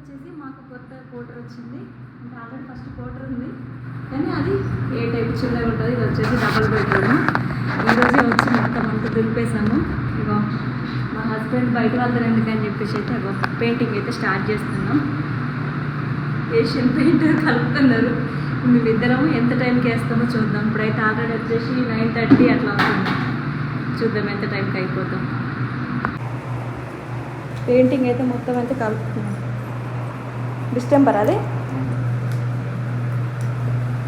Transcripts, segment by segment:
వచ్చేసి మాకు కొత్త కోటర్ వచ్చింది. అంటే ఆల్రెడీ ఫస్ట్ కోటర్ ఉంది. కానీ అది ఏ టైప్ చిన్నగా ఉంటుంది ఇది వచ్చేసి డబల్ బెడ్రూమ్ ఈరోజే వచ్చి మొత్తం అంతా దులిపేశాము. ఇగో మా హస్బెండ్ బయట వెళ్తారు ఎందుకని చెప్పేసి అయితే ఇగో పెయింటింగ్ అయితే స్టార్ట్ చేస్తున్నాం. ఏషియన్ పెయింట్ కలుపుతున్నారు. మేమిద్దరము ఎంత టైంకి వేస్తామో చూద్దాం. ఇప్పుడైతే ఆల్రెడీ వచ్చేసి నైన్ థర్టీ అట్లా అవుతుంది. చూద్దాం ఎంత టైంకి అయిపోతాం. పెయింటింగ్ అయితే మొత్తం అయితే కలుపుతున్నాం. డిస్టెంబర్ అది?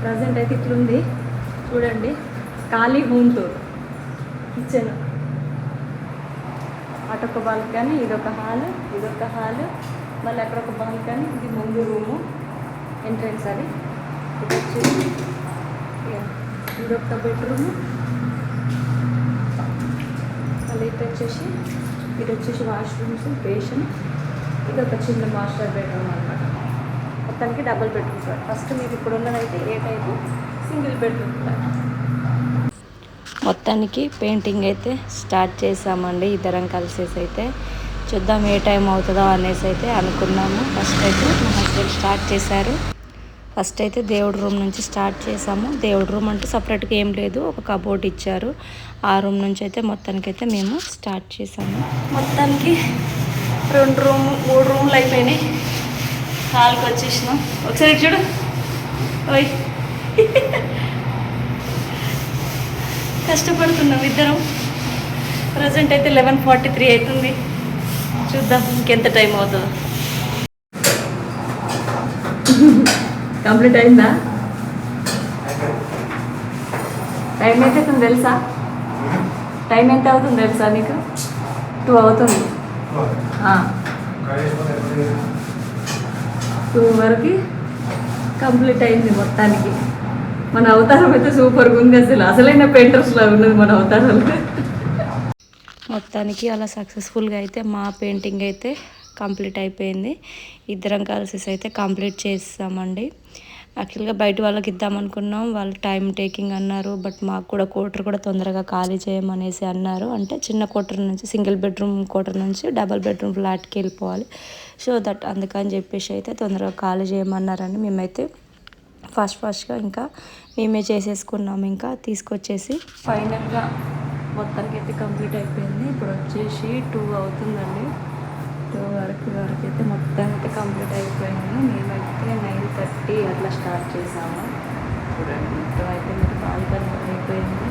ప్రజెంట్ అయితే ఇట్లుంది. చూడండి. ఖాళీ హోమ్ టూర్. కిచెన్. అటొక బాల్కనీ ఇదొక హాల్ ఇదొక హాల్. మళ్ళీ అక్కడ ఒక బాల్కనీ ఇది ముందు రూము. ఎంట్రన్స్ అది. ఇది వచ్చేసి ఇదొక బెడ్రూమ్. మళ్ళీ ఇటు వచ్చేసి ఇది వచ్చేసి వాష్రూమ్స్ బేషన్. ఇది ఒక చిన్న మాస్టర్ బెడ్రూమ్ అనమాట మొత్తానికి డబుల్ బెడ్రూమ్ సార్. ఫస్ట్ మీకు ఇప్పుడు ఉన్నదైతే ఏ టైపు? సింగిల్ బెడ్రూమ్ మొత్తానికి పెయింటింగ్ అయితే స్టార్ట్ చేసామండి. ఇద్దరం కలిసేసి అయితే చూద్దాం ఏ టైం అవుతుందో అనేసి అయితే అనుకున్నాము. ఫస్ట్ అయితే మా హస్బెండ్ స్టార్ట్ చేశారు. ఫస్ట్ అయితే దేవుడి రూమ్ నుంచి స్టార్ట్ చేసాము. దేవుడి రూమ్ అంటే సపరేట్గా ఏం లేదు. ఒక కబోర్డ్ ఇచ్చారు. ఆ రూమ్ నుంచి అయితే మొత్తానికి అయితే మేము స్టార్ట్ చేసాము. మొత్తానికి రెండు రూమ్ మూడు రూమ్లు అయిపోయినాయి. హాల్కి వచ్చేసినాం. ఒకసారి చూడు. ఓయ్. కష్టపడుతున్నాం ఇద్దరం. ప్రజెంట్ అయితే లెవెన్ ఫార్టీ త్రీ అవుతుంది. చూద్దాం ఇంకెంత టైం అవుతుందో. కంప్లీట్ అయిందా? టైం ఎంత అవుతుంది తెలుసా? టైం ఎంత అవుతుంది తెలుసా నీకు? టూ అవుతుంది. టూ వరకు కంప్లీట్ అయింది మొత్తానికి. మన అవతారం అయితే సూపర్గా ఉంది అసలు. అసలైన పెయింటర్స్ లాగా ఉన్నది మన అవతారాలు. మొత్తానికి అలా సక్సెస్ఫుల్గా అయితే మా పెయింటింగ్ అయితే కంప్లీట్ అయిపోయింది. ఇద్దరం కలిసి అయితే కంప్లీట్ చేస్తామండి. యాక్చువల్గా బయట వాళ్ళకి ఇద్దామనుకున్నాం వాళ్ళు టైం టేకింగ్ అన్నారు. బట్ మాకు కూడా కోటర్ కూడా తొందరగా ఖాళీ చేయమనేసి అన్నారు. అంటే చిన్న క్వార్టర్ నుంచి సింగిల్ బెడ్రూమ్ కోటర్ నుంచి డబల్ బెడ్రూమ్ ఫ్లాట్కి వెళ్ళిపోవాలి. సో దట్ అందుకని చెప్పేసి అయితే తొందరగా ఖాళీ చేయమన్నారని మేమైతే ఫాస్ట్ ఫాస్ట్గా ఇంకా మేమే చేసేసుకున్నాం. ఇంకా తీసుకొచ్చేసి ఫైనల్గా మొత్తానికి అయితే కంప్లీట్ అయిపోయింది. ఇప్పుడు వచ్చేసి టూ అవుతుందండి. టూ వరకు వరకు అయితే మొత్తానికి అయితే కంప్లీట్ అయిపోయింది. మేమైతే నైన్ థర్టీ అట్లా స్టార్ట్ చేసాము చూడండి మొత్తం అయితే మీకు బాల్కనీ కూడా అయిపోయింది.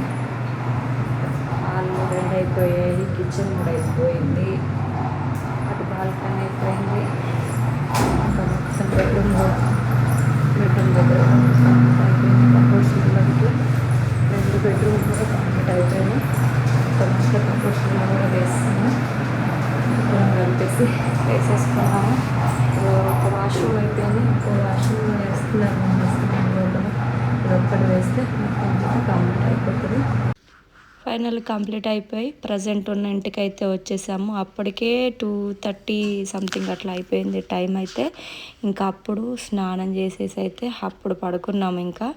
హాల్ రెండు అయిపోయాయి కిచెన్ కూడా అయిపోయింది. అటు బాల్కనీ అయిపోయింది. ఇంకా మొత్తం బెడ్రూమ్ బెడ్రూమ్ దగ్గర అయిపోయింది. కూడా రెండు బెడ్రూమ్ కూడా కంప్లీట్ అయిపోయినాయి. కొంచెం కబోర్డ్స్ కూడా ఇద్దరం కలిపేసి వేసేసుకున్నాము. ఒక వాష్రూమ్ అయిపోయింది ఇంకో వాష్రూమ్ వేస్తున్నాము వేస్తున్నాము లోపల ఇది ఒక్కటి వేస్తే కంప్లీట్ అయిపోతుంది. ఫైనల్ కంప్లీట్ అయిపోయి ప్రజెంట్ ఉన్న ఇంటికి అయితే వచ్చేసాము. అప్పటికే టూ థర్టీ సంథింగ్ అట్లా అయిపోయింది టైం అయితే. ఇంకా అప్పుడు స్నానం చేసేసి అయితే అప్పుడు పడుకున్నాము ఇంకా.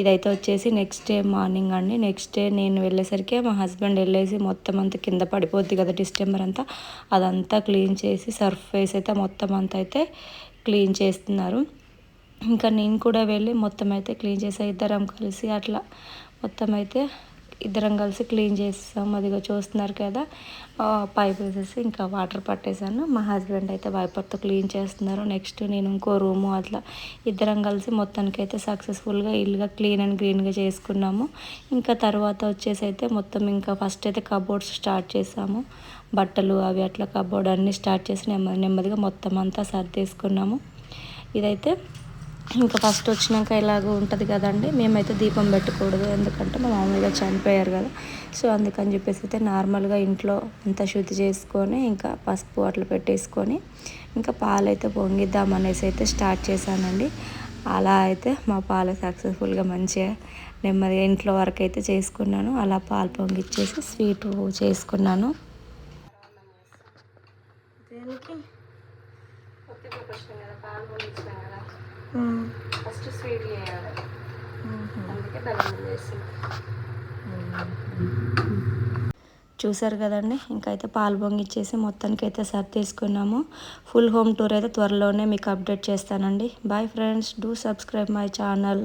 ఇదైతే వచ్చేసి నెక్స్ట్ డే మార్నింగ్ అండి. నెక్స్ట్ డే నేను వెళ్ళేసరికి మా హస్బెండ్ వెళ్ళేసి మొత్తం అంతా కింద పడిపోద్ది కదా డిస్టెంబర్ అంతా. అదంతా క్లీన్ చేసి సర్ఫ్ వేసి అయితే మొత్తం అంతా అయితే క్లీన్ చేస్తున్నారు. ఇంకా నేను కూడా వెళ్ళి మొత్తం అయితే క్లీన్ చేసే ఇద్దరం కలిసి అట్లా మొత్తం అయితే ఇద్దరం కలిసి క్లీన్ చేస్తాం అదిగో చూస్తున్నారు కదా పైప్ వేసేసి ఇంకా వాటర్ పట్టేసాను మా హస్బెండ్ అయితే వైపర్తో క్లీన్ చేస్తున్నారు. నెక్స్ట్ నేను ఇంకో రూము అట్లా ఇద్దరం కలిసి మొత్తానికి అయితే సక్సెస్ఫుల్గా ఇల్లుగా క్లీన్ అండ్ గ్రీన్గా చేసుకున్నాము. ఇంకా తర్వాత వచ్చేసి అయితే మొత్తం ఇంకా ఫస్ట్ అయితే కబోర్డ్స్ స్టార్ట్ చేసాము. బట్టలు అవి అట్లా కబోర్డ్ అన్నీ స్టార్ట్ చేసి నెమ్మది నెమ్మదిగా మొత్తం అంతా సర్దేసుకున్నాము. ఇదైతే ఇంకా ఫస్ట్ వచ్చినాక ఇలాగ ఉంటుంది కదండి. మేమైతే దీపం పెట్టకూడదు. ఎందుకంటే మా మామూలుగా చనిపోయారు కదా. సో అందుకని చెప్పేసి అయితే నార్మల్గా ఇంట్లో అంతా శుద్ధి చేసుకొని ఇంకా పసుపు అట్లా పెట్టేసుకొని ఇంకా పాలు అయితే పొంగిద్దాం అనేసి అయితే స్టార్ట్ చేశానండి. అలా అయితే మా పాలు సక్సెస్ఫుల్గా మంచిగా నెమ్మదిగా ఇంట్లో వరకు అయితే చేసుకున్నాను. అలా పాలు పొంగిచ్చేసి స్వీట్ చేసుకున్నాను. ఫస్ట్ స్వీట్ చేయాలి. అందుకే బెల్లం వేసి. చూసారు కదండి? ఇంకైతే పాలు పొంగిచ్చేసి మొత్తానికి అయితే సర్దేసుకున్నాము ఫుల్ హోమ్ టూర్ అయితే త్వరలోనే మీకు అప్డేట్ చేస్తానండి. Bye friends do subscribe my channel